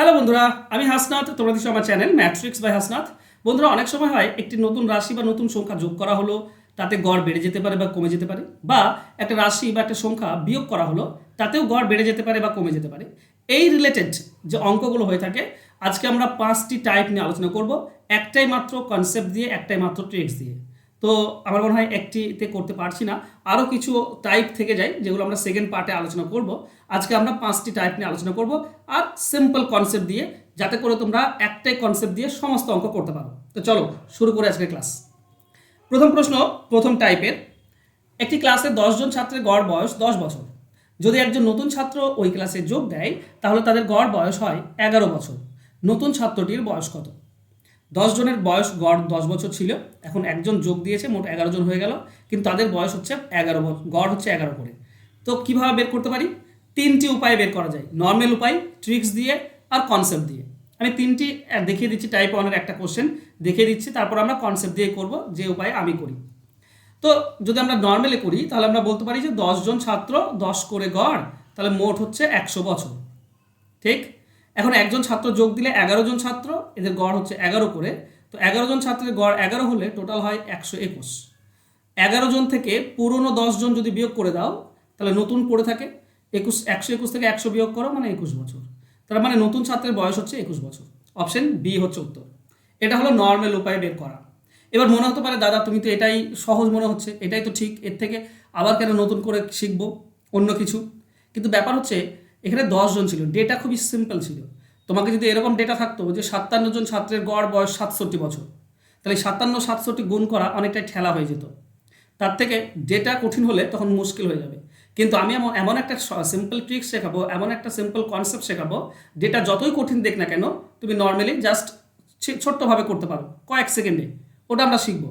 Hello বন্ধুরা, আমি হাসনাথ তোমরা দিচ্ছ আমার চ্যানেল ম্যাট্রিক্স বাই হাসনাথ বন্ধুরা, অনেক সময় হয় একটি নতুন রাশি বা নতুন সংখ্যা যোগ করা হলো, তাতে গড় বেড়ে যেতে পারে বা কমে যেতে পারে, বা একটা রাশি বা একটা সংখ্যা বিয়োগ করা হলো, তাতেও গড় বেড়ে যেতে পারে বা কমে যেতে পারে। এই রিলেটেড যে অঙ্কগুলো হয়ে থাকে, আজকে আমরা পাঁচটি টাইপ নিয়ে আলোচনা করব, একটাই মাত্র কনসেপ্ট দিয়ে, একটাই মাত্র ট্রিক্স দিয়ে। তো আমার মনে হয় একটিতে করতে পারছি না। আরও কিছু টাইপ থেকে যায়, যেগুলো আমরা সেকেন্ড পার্টে আলোচনা করব। আজকে আমরা পাঁচটি টাইপ নিয়ে আলোচনা করব আর সিম্পল কনসেপ্ট দিয়ে, যাতে করে তোমরা একটাই কনসেপ্ট দিয়ে সমস্ত অঙ্ক করতে পারো। তো চলো, শুরু করে আজকে ক্লাস প্রথম প্রশ্ন, প্রথম টাইপের একটি ক্লাসে দশজন ছাত্রের গড় বয়স দশ বছর। যদি একজন নতুন ছাত্র ওই ক্লাসে যোগ দেয়, তাহলে তাদের গড় বয়স হয় এগারো বছর। নতুন ছাত্রটির বয়স কত? দশ জনের বয়স গড় দশ বছর ছিল। এখন একজন যোগ দিয়েছে, মোট এগারো জন হয়ে গেল। কিন্তু তাদের বয়স হচ্ছে এগারো গড় হচ্ছে এগারো করে। তো কীভাবে বের করতে পারি? তিনটি উপায়ে বের করা যায়। নর্মাল উপায় ট্রিক্স দিয়ে আর কনসেপ্ট দিয়ে। আমি তিনটি দেখিয়ে দিচ্ছি টাইপ ওয়ানের একটা কোশ্চেন দেখিয়ে দিচ্ছি, তারপর আমরা কনসেপ্ট দিয়ে করব, যে উপায়ে আমি করি। তো যদি আমরা নর্মালে করি, তাহলে আমরা বলতে পারি যে জন ছাত্র, দশ করে গড়, তাহলে মোট হচ্ছে একশো বছর। ঠিক? এখন একজন ছাত্র যোগ দিলে এগারো জন ছাত্র, এদের গড় হচ্ছে এগারো করে। তো এগারো জন ছাত্রের গড় এগারো হলে টোটাল হয় একশো একুশ। এগারো জন থেকে পুরনো জন যদি বিয়োগ করে দাও, তাহলে নতুন পড়ে থাকে একুশ, একশো একুশ থেকে একশো বিয়োগ করো মানে একুশ বছর। তার মানে নতুন ছাত্রের বয়স হচ্ছে একুশ বছর। অপশন বি হচ্ছে উত্তর। এটা হলো নর্মাল উপায়ে বের করা। এবার মনে হতে পারে, দাদা, তুমি তো এটাই সহজ মনে হচ্ছে, এটাই তো ঠিক, এর থেকে আবার কেন নতুন করে শিখব? অন্য কিছু। কিন্তু ব্যাপার হচ্ছে এখানে জন ছিল ডেটা খুবই সিম্পল ছিল। তোমাকে যদি এরকম ডেটা থাকতো যে সাতান্ন জন ছাত্রের গড় বয়স সাতষট্টি বছর, তাহলে সাতান্ন, সাতষট্টি গুণ করা অনেকটাই ঠেলা হয়ে যেত। তার থেকে ডেটা কঠিন হলে তখন মুশকিল হয়ে যাবে। কিন্তু আমি এমন এমন একটা সিম্পল ট্রিক্স শেখাবো, এমন একটা সিম্পল কনসেপ্ট শেখাবো ডেটা যতই কঠিন দেখ না কেন, তুমি নর্মালি জাস্ট ছোট্টভাবে করতে পারো, কয়েক সেকেন্ডে। ওটা আমরা শিখব।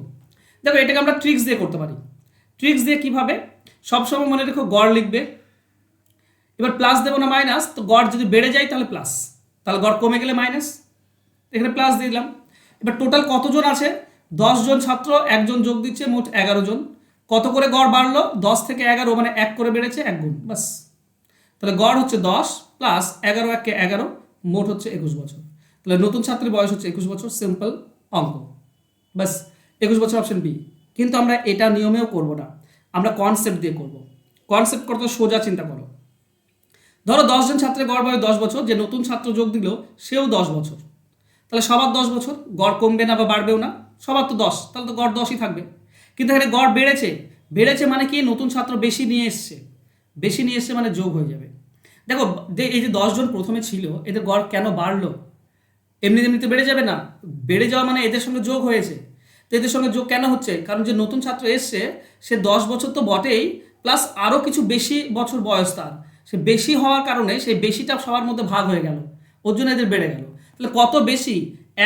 দেখো, এটাকে আমরা ট্রিক্স দিয়ে করতে পারি। ট্রিক্স দিয়ে কীভাবে? সবসময় মনে রেখো গড় লিখবে এবার প্লাস দেবো না মাইনাস তো গড় যদি বেড়ে যায় তাহলে প্লাস তাহলে গড় কমে গেলে মাইনাস এখানে প্লাস দিয়ে দিলাম। এবার টোটাল কতজন আছে? জন ছাত্র, একজন যোগ দিচ্ছে মোট এগারো জন। কত করে গড় বাড়লো? দশ থেকে এগারো মানে এক করে বেড়েছে, এক গুণ বাস তাহলে গড় হচ্ছে দশ প্লাস এগারো এককে এগারো, মোট হচ্ছে একুশ বছর। তাহলে নতুন ছাত্রের বয়স হচ্ছে একুশ বছর সিম্পল অঙ্ক। বাস একুশ বছর অপশন বি কিন্তু আমরা এটা নিয়মেও করব না। আমরা কনসেপ্ট দিয়ে করব। কনসেপ্ট করতে সোজা চিন্তা করো। ধরো দশজন ছাত্রের গড় বয়স দশ বছর, যে নতুন ছাত্র যোগ দিল, সেও দশ বছর। তাহলে সবার দশ বছর, গড় কমবে না বা বাড়বেও না, সবার তো দশ, তাহলে তো গড় দশই থাকবে। কিন্তু এখানে গড় বেড়েছে বেড়েছে মানে কি? নতুন ছাত্র বেশি নিয়ে এসছে। বেশি নিয়ে এসছে মানে যোগ হয়ে যাবে। দেখো এই যে দশজন প্রথমে ছিল, এদের গড় কেন বাড়লো? এমনি এমনিতে বেড়ে যাবে না। বেড়ে যাওয়া মানে এদের সঙ্গে যোগ হয়েছে। তো এদের সঙ্গে যোগ কেন হচ্ছে? কারণ যে নতুন ছাত্র এসছে, সে দশ বছর তো বটেই, প্লাস আরও কিছু বেশি বছর বয়স তার। সে বেশি হওয়ার কারণে সেই বেশিটা সবার মধ্যে ভাগ হয়ে গেল। ওর জন্য এদের বেড়ে গেল। তাহলে কত বেশি?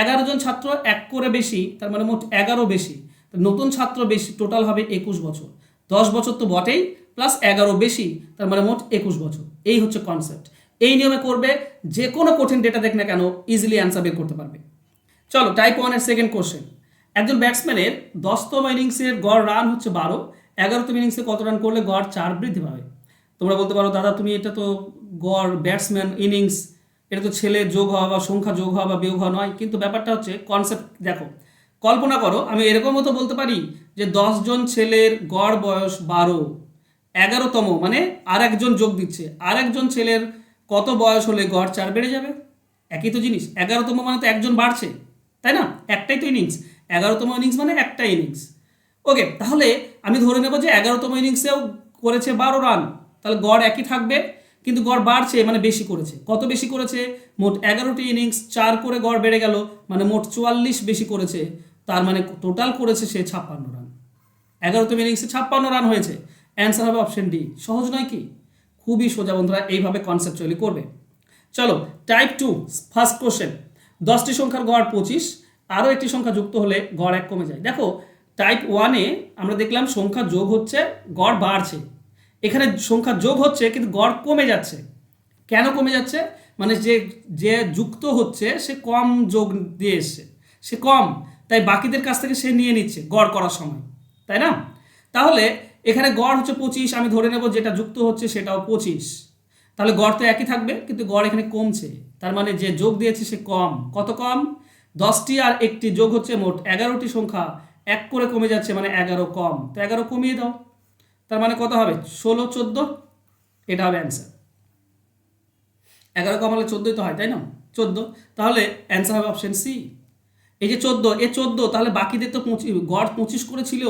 এগারো জন ছাত্র এক করে বেশি, তার মানে মোট এগারো বেশি। নতুন ছাত্র বেশি টোটাল হবে একুশ বছর। দশ বছর তো বটেই প্লাস এগারো বেশি, তার মানে মোট একুশ বছর। এই হচ্ছে কনসেপ্ট এই নিয়মে করবে, যে কোনো কঠিন ডেটা দেখ না কেন ইজিলি অ্যান্সার বের করতে পারবে। চলো টাইপ ওয়ানের সেকেন্ড কোশ্চেন একজন ব্যাটসম্যানের দশতম ইনিংসের গড় রান হচ্ছে বারো। এগারোতম ইনিংসে কত রান করলে গড় চার বৃদ্ধি পাবে? তোমরা বলতে পারো, দাদা, তুমি এটা তো গড় ব্যাটসম্যান, ইনিংস, এটা তো ছেলে যোগ হওয়া বা সংখ্যা যোগ হওয়া বা বিয়োগ হওয়া নয়। কিন্তু ব্যাপারটা হচ্ছে কনসেপ্ট দেখো, কল্পনা করো, আমি এরকমও তো বলতে পারি যে দশজন ছেলের গড় বয়স বারো, এগারোতম মানে আর একজন যোগ দিচ্ছে আর একজন ছেলের কত বয়স হলে গড় চার বেড়ে যাবে? একই তো জিনিস, এগারোতম মানে তো একজন বাড়ছে, তাই না? একটাই তো ইনিংস, এগারোতম ইনিংস মানে একটা ইনিংস। ওকে, তাহলে আমি ধরে নেব যে এগারোতম ইনিংসেও করেছে বারো রান তাহলে গড় একই থাকবে, কিন্তু গড় বাড়ছে মানে বেশি করেছে। কত বেশি করেছে? মোট এগারোটি ইনিংস, চার করে গড় বেড়ে গেল মানে মোট চুয়াল্লিশ বেশি করেছে, তার মানে টোটাল করেছে সে ছাপ্পান্ন রান এগারোতম ইনিংসে ছাপ্পান্ন রান হয়েছে। অ্যান্সার হবে অপশন ডি সহজ নয় কি? খুবই সোজা বন্ধুরা, এইভাবে কনসেপচুয়ালি করবে। চলো টাইপ টু ফার্স্ট কোশ্চেন দশটি সংখ্যার গড় পঁচিশ, আরও একটি সংখ্যা যুক্ত হলে গড় এক কমে যায়। দেখো টাইপ ওয়ানে আমরা দেখলাম সংখ্যা যোগ হচ্ছে, গড় বাড়ছে। এখানে সংখ্যা যোগ হচ্ছে, কিন্তু গড় কমে যাচ্ছে। কেন কমে যাচ্ছে? মানে যে যে যুক্ত হচ্ছে, সে কম যোগ দিয়ে এসছে। সে কম, তাই বাকিদের কাছ থেকে সে নিয়ে নিচ্ছে গড় করার সময়, তাই না? তাহলে এখানে গড় হচ্ছে পঁচিশ, আমি ধরে নেব যেটা যুক্ত হচ্ছে সেটাও পঁচিশ। তাহলে গড় তো একই থাকবে, কিন্তু গড় এখানে কমছে। তার মানে যে যোগ দিয়েছে সে কম। কত কম? দশটি আর একটি যোগ হচ্ছে মোট এগারোটি সংখ্যা, এক করে কমে যাচ্ছে মানে এগারো কম। তো এগারো কমিয়ে দাও। তার মানে কত হবে? ষোলো, চোদ্দ? এটা হবে অ্যান্সার এগারো কম হলে চোদ্দোই তো হয়, তাই না? চোদ্দ। তাহলে অ্যান্সার হবে অপশন সি এই যে চোদ্দ, এ চোদ্দ, তাহলে বাকিদের তো পঁচিশ, গড় পঁচিশ করেছিল।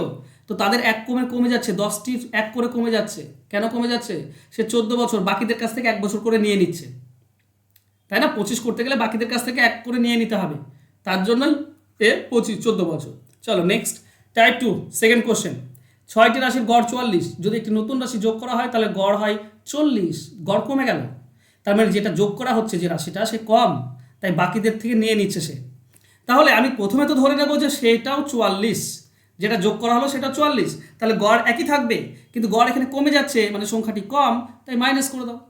তো তাদের এক কমে কমে যাচ্ছে দশটি এক করে কমে যাচ্ছে। কেন কমে যাচ্ছে? সে চোদ্দ বছর বাকিদের কাছ থেকে এক বছর করে নিয়ে নিচ্ছে। তাই না? পঁচিশ করতে গেলে বাকিদের কাছ থেকে এক করে নিয়ে নিতে হবে। তার জন্যই এ পঁচিশ, চোদ্দ বছর। চলো next type two second question ছয়টি রাশির গড় চুয়াল্লিশ। যদি একটি নতুন রাশি যোগ করা হয়, তাহলে গড় হয় চল্লিশ। গড় কমে গেল। তার মানে যেটা যোগ করা হচ্ছে যে রাশিটা, সে কম। তাই বাকিদের থেকে নিয়ে নিচ্ছে সে। তাহলে আমি প্রথমে তো ধরে নেব যে সেটাও চুয়াল্লিশ। যেটা যোগ করা হলো সেটা চুয়াল্লিশ। তাহলে গড় একই থাকবে, কিন্তু গড় এখানে কমে যাচ্ছে মানে সংখ্যাটি কম, তাই মাইনাস করে দাও।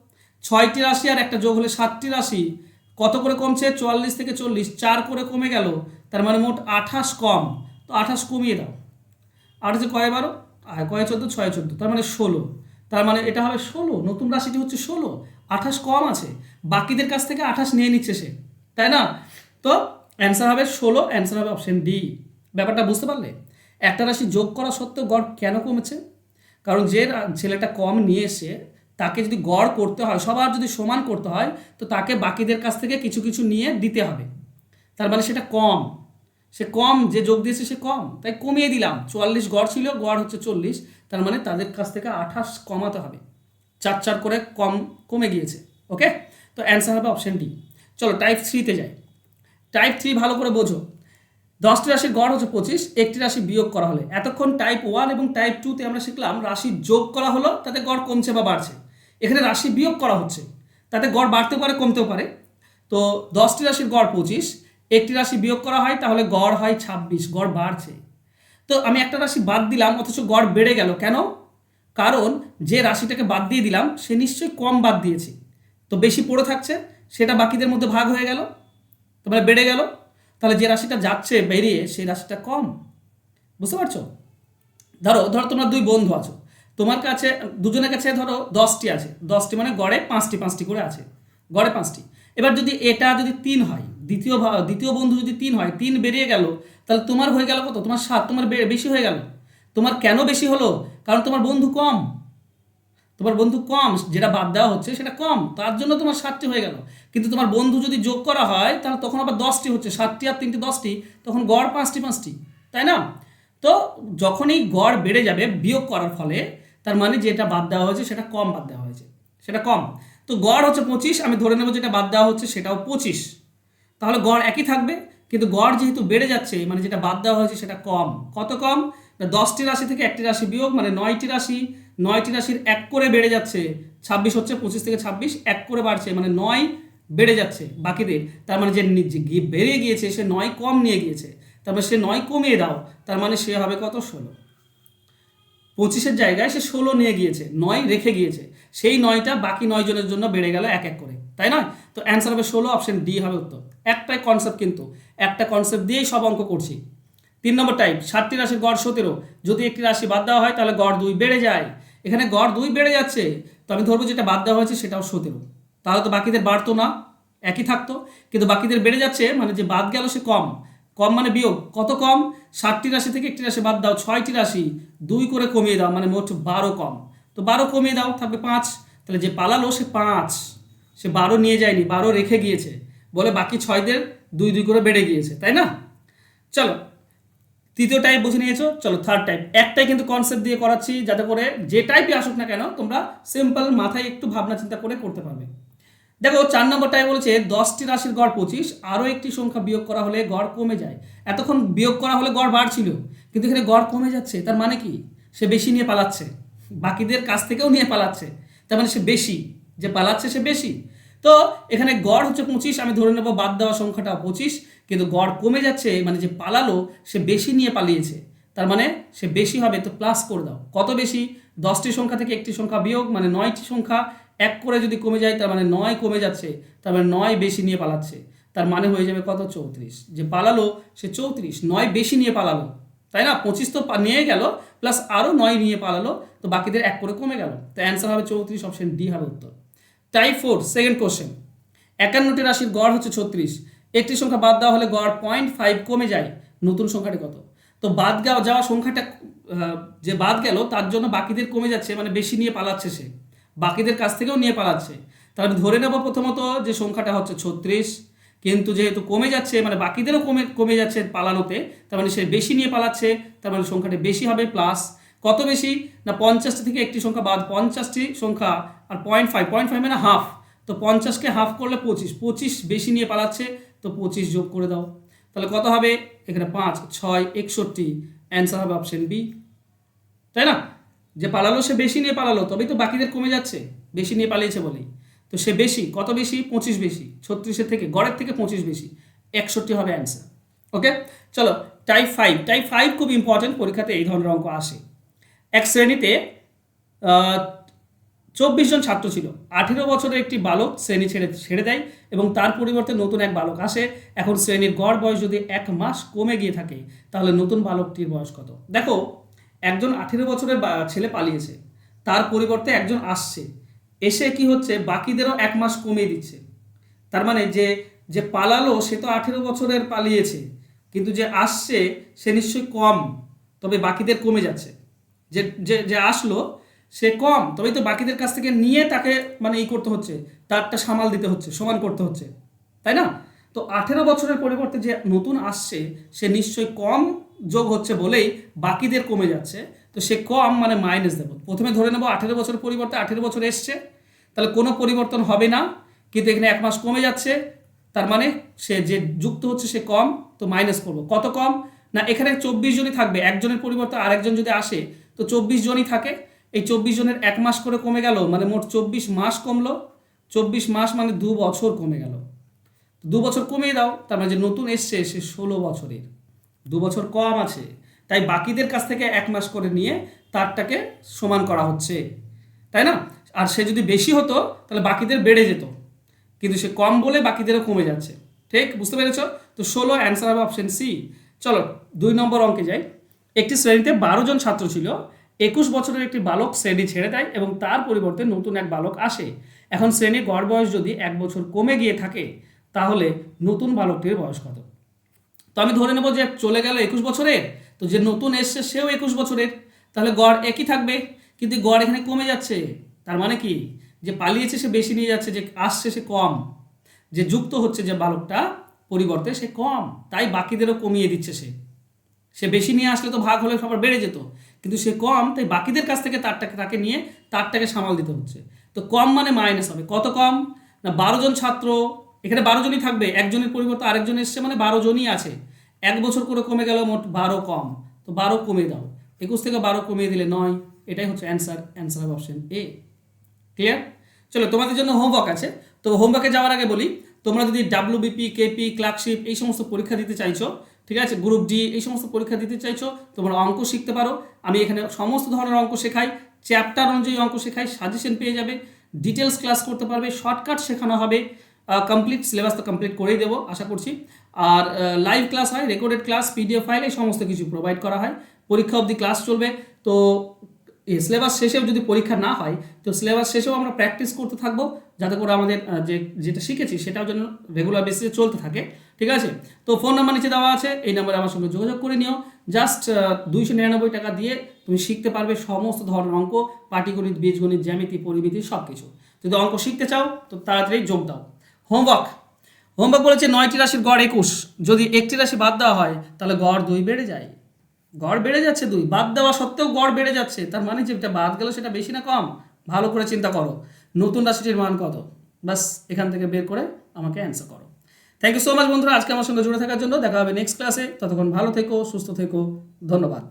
ছয়টি রাশি আর একটা যোগ হলে সাতটি রাশি। কত করে কমছে? চুয়াল্লিশ থেকে চল্লিশ। চার করে কমে গেল। তার মানে মোট আঠাশ কম। তো আঠাশ কমিয়ে দাও। হচ্ছে কয় বারো? আর কয় চোদ্দ? ছয় চোদ্দ। তার মানে ষোলো। তার মানে এটা হবে ষোলো। নতুন রাশিটি হচ্ছে ষোলো। আঠাশ কম আছে। বাকিদের কাছ থেকে আঠাশ নিয়ে নিচ্ছে সে। তাই না? তো অ্যান্সার হবে ষোলো অ্যান্সার হবে অপশন ডি ব্যাপারটা বুঝতে পারলে? একটা রাশি যোগ করা সত্ত্বেও গড় কেন কমেছে? কারণ যে ছেলেটা কম নিয়ে এসে তাকে যদি গড় করতে হয়, সবার যদি সমান করতে হয়, তো তাকে বাকিদের কাছ থেকে কিছু কিছু নিয়ে দিতে হবে। তার মানে সেটা কম। সে কম, যে যোগ দিয়েছে সে কম। তাই কমিয়ে দিলাম। চুয়াল্লিশ গড় ছিল, গড় হচ্ছে চল্লিশ। তার মানে তাদের কাছ থেকে আঠাশ কমাতে হবে। চার চার করে কম, কমে গিয়েছে। ওকে তো অ্যান্সার হবে অপশন ডি চলো টাইপ থ্রিতে যাই। টাইপ থ্রি ভালো করে বোঝো। দশটি রাশির গড় হচ্ছে পঁচিশ, একটি রাশি বিয়োগ করা হলে। এতক্ষণ টাইপ ওয়ান এবং টাইপ টুতে আমরা শিখলাম রাশি যোগ করা হলো, তাতে গড় কমছে বা বাড়ছে। এখানে রাশি বিয়োগ করা হচ্ছে। তাতে গড় বাড়তেও পারে, কমতেও পারে। তো দশটি রাশির গড় পঁচিশ একটি রাশি বিয়োগ করা হয়, তাহলে গড় হয় ছাব্বিশ, গড় বাড়ছে। তো আমি একটা রাশি বাদ দিলাম, অথচ গড় বেড়ে গেল। কেন? কারণ যে রাশিটাকে বাদ দিয়ে দিলাম, সে নিশ্চয়ই কম বাদ দিয়েছে। তো বেশি পড়ে থাকছে, সেটা বাকিদের মধ্যে ভাগ হয়ে গেল। তারপরে বেড়ে গেল। তাহলে যে রাশিটা যাচ্ছে, বেরিয়ে সেই রাশিটা কম। বুঝতে পারছ? ধরো ধরো তোমরা দুই বন্ধু আছো। তোমার কাছে, দুজনের কাছে ধরো দশটি আছে। দশটি মানে গড়ে পাঁচটি পাঁচটি করে আছে। গড়ে পাঁচটি। এবার যদি এটা যদি তিন হয় দ্বিতীয় দ্বিতীয় বন্ধু যদি তিন হয়, তিন বেরিয়ে গেল, তাহলে তোমার হয়ে গেল কত? তোমার সাত তোমার বেশি হয়ে গেল। তোমার কেন বেশি হলো? কারণ তোমার বন্ধু কম। তোমার বন্ধু কম, যেটা বাদ দেওয়া হচ্ছে সেটা কম। তার জন্য তোমার সাতটি হয়ে গেল। কিন্তু তোমার বন্ধু যদি যোগ করা হয়, তাহলে তখন আবার দশটি হচ্ছে। সাতটি আর তিনটি দশটি, তখন গড় পাঁচটি পাঁচটি। তাই না? তো যখনই গড় বেড়ে যাবে বিয়োগ করার ফলে, তার মানে যেটা বাদ দেওয়া হয়েছে সেটা কম বাদ দেওয়া হয়েছে। সেটা কম। তো গড় হচ্ছে পঁচিশ, আমি ধরে নেব যেটা বাদ দেওয়া হচ্ছে সেটাও পঁচিশ। তাহলে গড় একই থাকবে, কিন্তু গড় যেহেতু বেড়ে যাচ্ছে মানে যেটা বাদ দেওয়া হয়েছে সেটা কম। কত কম? দশটি রাশি থেকে একটি রাশি বিয়োগ মানে নয়টি রাশি, নয়টি রাশির এক করে বেড়ে যাচ্ছে। ছাব্বিশ হচ্ছে পঁচিশ থেকে ছাব্বিশ, এক করে বাড়ছে মানে নয় বেড়ে যাচ্ছে বাকিদের। তার মানে যে বেড়ে গিয়েছে, সে নয় কম নিয়ে গিয়েছে। তারপরে সে নয় কমিয়ে দাও, তার মানে সে হবে কত? ষোলো। পঁচিশের জায়গায় সে ষোলো নিয়ে গিয়েছে, নয় রেখে গিয়েছে। সেই নয়টা বাকি নয় জনের জন্য বেড়ে গেল এক এক করে। তাই নয়? তো অ্যান্সার হবে ষোলো অপশন ডি হবে উত্তর। একটাই কনসেপ্ট কিন্তু, একটা কনসেপ্ট দিয়েই সব অঙ্ক করছি। তিন নম্বর টাইপ সাতটি রাশির গড় সতেরো। যদি একটি রাশি বাদ দেওয়া হয়, তাহলে গড় দুই বেড়ে যায়। এখানে গড় দুই বেড়ে যাচ্ছে, তো আমি ধরবো যেটা বাদ দেওয়া হয়েছে সেটাও সতেরো। তাহলে তো বাকিদের বাড়তো না, একই থাকতো। কিন্তু বাকিদের বেড়ে যাচ্ছে মানে যে বাদ গেল সে কম। কম মানে বিয়োগ। কত কম? ষাটটি রাশি থেকে একটি রাশি বাদ দাও, ছয়টি রাশি, দুই করে কমিয়ে দাও মানে মোট বারো কম। তো বারো কমিয়ে দাও, থাকবে পাঁচ। তাহলে যে পালালো সে পাঁচ। সে বারো নিয়ে যায়নি, বারো রেখে গিয়েছে। বলে বাকি ছয়দের দুই দুই করে বেড়ে গিয়েছে, তাই না? চলো, তৃতীয় টাইপ বুঝে নিয়েছো, চলো থার্ড টাইপ একটাই কিন্তু কনসেপ্ট দিয়ে করাচ্ছি, যাতে করে যে টাইপই আসুক না কেন, তোমরা সিম্পল মাথায় একটু ভাবনা চিন্তা করে করতে পারবে। দেখো, চার নম্বর টাইপ বলেছে, দশটি রাশির গড় পঁচিশ, আরও একটি সংখ্যা বিয়োগ করা হলে গড় কমে যায়। এতক্ষণ বিয়োগ করা হলে গড় বাড়ছিল, কিন্তু এখানে গড় কমে যাচ্ছে, তার মানে কি? সে বেশি নিয়ে পালাচ্ছে, বাকিদের কাছ থেকেও নিয়ে পালাচ্ছে, তার মানে সে বেশি। যে পালাচ্ছে সে বেশি। তো এখানে গড় হচ্ছে পঁচিশ, আমি ধরে নেব বাদ দেওয়া সংখ্যাটা পঁচিশ, কিন্তু গড় কমে যাচ্ছে মানে যে পালালো, সে বেশি নিয়ে পালিয়েছে। তার মানে সে বেশি হবে, তো প্লাস করে দাও। কত বেশি? দশটি সংখ্যা থেকে একটি সংখ্যা বিয়োগ মানে নয়টি সংখ্যা, এক করে যদি কমে যায়, তার মানে নয় কমে যাচ্ছে, তার মানে নয় বেশি নিয়ে পালাচ্ছে। তার মানে হয়ে যাবে কত? চৌত্রিশ। যে পালালো, সে চৌত্রিশ, নয় বেশি নিয়ে পালালো। তাই না? পঁচিশ তো নিয়ে গেল প্লাস আরও নয় নিয়ে পালালো, তো বাকিদের এক করে কমে গেল। তো অ্যান্সার হবে চৌত্রিশ অপশন ডি হবে উত্তর। টাইপ ফোর সেকেন্ড কোশ্চেন একান্নটি রাশির গড় হচ্ছে ছত্রিশ। একটি সংখ্যা বাদ দেওয়া হলে গড় পয়েন্ট ফাইভ কমে যায়। নতুন সংখ্যাটি কত? তো বাদ যাওয়া সংখ্যাটা যে বাদ গেল, তার জন্য বাকিদের কমে যাচ্ছে মানে বেশি নিয়ে পালাচ্ছে সে। বাকিদের কাছ থেকেও নিয়ে পালাচ্ছে। তাহলে আমি ধরে নেব প্রথমত যে সংখ্যাটা হচ্ছে ছত্রিশ। কিন্তু যেহেতু কমে যাচ্ছে মানে বাকিদেরও কমে কমে যাচ্ছে পালানোতে, তার মানে সে বেশি নিয়ে পালাচ্ছে, তার মানে সংখ্যাটা বেশি হবে প্লাস কত বেশি? না, পঞ্চাশটি থেকে একটি সংখ্যা বাদ, পঞ্চাশটি সংখ্যা আর পয়েন্ট ফাইভ পয়েন্ট ফাইভ মানে হাফ তো পঞ্চাশকে হাফ করলে পঁচিশ পঁচিশ বেশি নিয়ে পালাচ্ছে, তো পঁচিশ যোগ করে দাও। তাহলে কত হবে? এখানে পাঁচ, ছয়, একষট্টি। অ্যান্সার হবে অপশন বি তাই না? যে পালালো, সে বেশি নিয়ে পালালো, তবেই তো বাকিদের কমে যাচ্ছে। বেশি নিয়ে পালিয়েছে বলেই। তো সে বেশি, কত বেশি? পঁচিশ বেশি। ছত্রিশের থেকে, গড়ের থেকে পঁচিশ বেশি। একষট্টি হবে অ্যান্সার ওকে চলো টাইপ ফাইভ টাইপ ফাইভ খুব ইম্পর্টেন্ট পরীক্ষাতে এই ধরনের অঙ্ক আসে। এক শ্রেণীতে চব্বিশ জন ছাত্র ছিল। আঠেরো বছরের একটি বালক শ্রেণি ছেড়ে ছেড়ে দেয় এবং তার পরিবর্তে নতুন এক বালক আসে। এখন শ্রেণির গড় বয়স যদি এক মাস কমে গিয়ে থাকে, তাহলে নতুন বালকটির বয়স কত? দেখো, একজন আঠেরো বছরের ছেলে পালিয়েছে। তার পরিবর্তে একজন আসছে। এসে কি হচ্ছে? বাকিদেরও এক মাস কমিয়ে দিচ্ছে। তার মানে যে যে পালালো, সে তো আঠেরো বছরের পালিয়েছে। কিন্তু যে আসছে, সে নিশ্চয়ই কম, তবে বাকিদের কমে যাচ্ছে। যে যে যে আসলো, সে কম, তবেই তো বাকিদের কাছ থেকে নিয়ে তাকে মানে ই করতে হচ্ছে, তারটা সামাল দিতে হচ্ছে, সমান করতে হচ্ছে, তাই না? তো আঠেরো বছরের পরিবর্তে যে নতুন আসছে, সে নিশ্চয়ই কম যোগ হচ্ছে বলেই বাকিদের কমে যাচ্ছে, তো সে কম মানে মাইনাস দেবো। প্রথমে ধরে নেব আঠেরো বছরের পরিবর্তে আঠেরো বছর এসছে, তাহলে কোনো পরিবর্তন হবে না, কিন্তু এখানে এক মাস কমে যাচ্ছে, তার মানে সে যে যুক্ত হচ্ছে সে কম, তো মাইনাস করব। কত কম? না, এখানে চব্বিশ জনই থাকবে, একজনের পরিবর্তে আরেকজন যদি আসে তো চব্বিশ জনই থাকে। এই চব্বিশ জনের এক মাস করে কমে গেল মানে মোট চব্বিশ মাস কমলো। চব্বিশ মাস মানে দু বছর কমে গেল। দু বছর কমিয়ে দাও, তার মানে যে নতুন এসছে, সে ষোলো বছরের। দু বছর কম আছে। তাই বাকিদের কাছ থেকে এক মাস করে নিয়ে তারটাকে সমান করা হচ্ছে। তাই না? আর সে যদি বেশি হতো, তাহলে বাকিদের বেড়ে যেত। কিন্তু সে কম বলে বাকিদেরও কমে যাচ্ছে। ঠিক? বুঝতে পেরেছ? তো ষোলো অ্যান্সার হবে অপশন সি। চলো, দুই নম্বর অঙ্কে যাই। একটি শ্রেণীতে বারো জন ছাত্র ছিল। একুশ বছরের একটি বালক শ্রেণি ছেড়ে দেয় এবং তার পরিবর্তে নতুন এক বালক আসে। এখন শ্রেণির গড় বয়স যদি এক বছর কমে গিয়ে থাকে, তাহলে নতুন বালকটির বয়স কত? তো আমি ধরে নেব যে চলে গেল একুশ বছরের। তো যে নতুন এসছে, সেও একুশ বছরের। তাহলে গড় একই থাকবে, কিন্তু গড় এখানে কমে যাচ্ছে। তার মানে কি? যে পালিয়েছে সে বেশি নিয়ে যাচ্ছে, যে আসছে সে কম। যে যুক্ত হচ্ছে যে বালকটা, পরিবর্তে সে কম। তাই বাকিদেরও কমিয়ে দিচ্ছে সে। সে বেশি নিয়ে আসলে তো ভাগ হলে সবার বেড়ে যেত। কিন্তু সে কম, তাই বাকিদের কাছ থেকে তারটাকে তাকে নিয়ে তারটাকে সামাল দিতে হচ্ছে। তো কম মানে মাইনাস হবে। কত কম? না, বারো জন ছাত্র, এখানে বারো জনই থাকবে। একজনের পরিবর্তে আরেকজন এসছে মানে বারো জনই আছে। এক বছর করে কমে গেল মোট বারো কম। তো বারো কমিয়ে দাও। একুশ থেকে বারো কমিয়ে দিলে নয়। এটাই হচ্ছে অ্যান্সার। অ্যান্সার হবে অপশন এ। ক্লিয়ার? চলো, তোমাদের জন্য হোমওয়ার্ক আছে। তো হোমওয়ার্কে যাওয়ার আগে বলি, তোমরা যদি ডাব্লিউবিপি, কেপি, ক্লার্কশিপ এই সমস্ত পরীক্ষা দিতে চাইছো ঠিক আছে? গ্রুপ ডি এই সমস্ত পরীক্ষা দিতে চাইছো, তোমরা অঙ্ক শিখতে পারো। আমি এখানে সমস্ত ধরনের অঙ্ক শেখাই চ্যাপ্টার অনুযায়ী অঙ্ক শেখাই সাজেশন পেয়ে যাবে ডিটেলস ক্লাস করতে পারবে শর্টকাট শেখানো হবে কমপ্লিট সিলেবাস তো কমপ্লিট করেই দেবো, আশা করছি। আর লাইভ ক্লাস হয় রেকর্ডেড ক্লাস পিডিএফ ফাইল এই সমস্ত কিছু প্রোভাইড করা হয়। পরীক্ষা অবধি ক্লাস চলবে। তো সিলেবাস শেষেও যদি পরীক্ষা না হয়, তো সিলেবাস শেষেও আমরা প্র্যাকটিস করতে থাকব, যাতে করে আমাদের যে, যেটা শিখেছি, সেটাও যেন রেগুলার বেসিসে চলতে থাকে। ঠিক আছে? তো ফোন নাম্বার নিচে দেওয়া আছে, এই নাম্বারে আমার সঙ্গে যোগাযোগ করে নিও। জাস্ট দুইশো নিরানব্বই টাকা দিয়ে তুমি শিখতে পারবে সমস্ত ধরনের অঙ্ক, পাটিগণিত, বীজগণিত, জ্যামিতি, পরিমিতি সব কিছু যদি অঙ্ক শিখতে চাও, তো তাড়াতাড়ি যোগ দাও। হোমওয়ার্ক হোমওয়ার্ক বলেছে নয়টি রাশির গড় একুশ। যদি একটি রাশি বাদ দেওয়া হয়, তাহলে গড় দুই বেড়ে যায়। গড় বেড়ে যাচ্ছে দুই। বাদ দেওয়া সত্ত্বেও গড় বেড়ে যাচ্ছে। তার মানে যেটা বাদ গেল, সেটা বেশি না কম? ভালো করে চিন্তা করো। নতুন রাশিটির মান কত? বাস এখান থেকে বের করে আমাকে অ্যান্সার করো। থ্যাংক ইউ সো মাচ বন্ধুরা, আজকে আমার সঙ্গে জুড়ে থাকার জন্য দেখা হবে নেক্সট ক্লাসে ততক্ষণ ভালো থেকো, সুস্থ থেকো, ধন্যবাদ।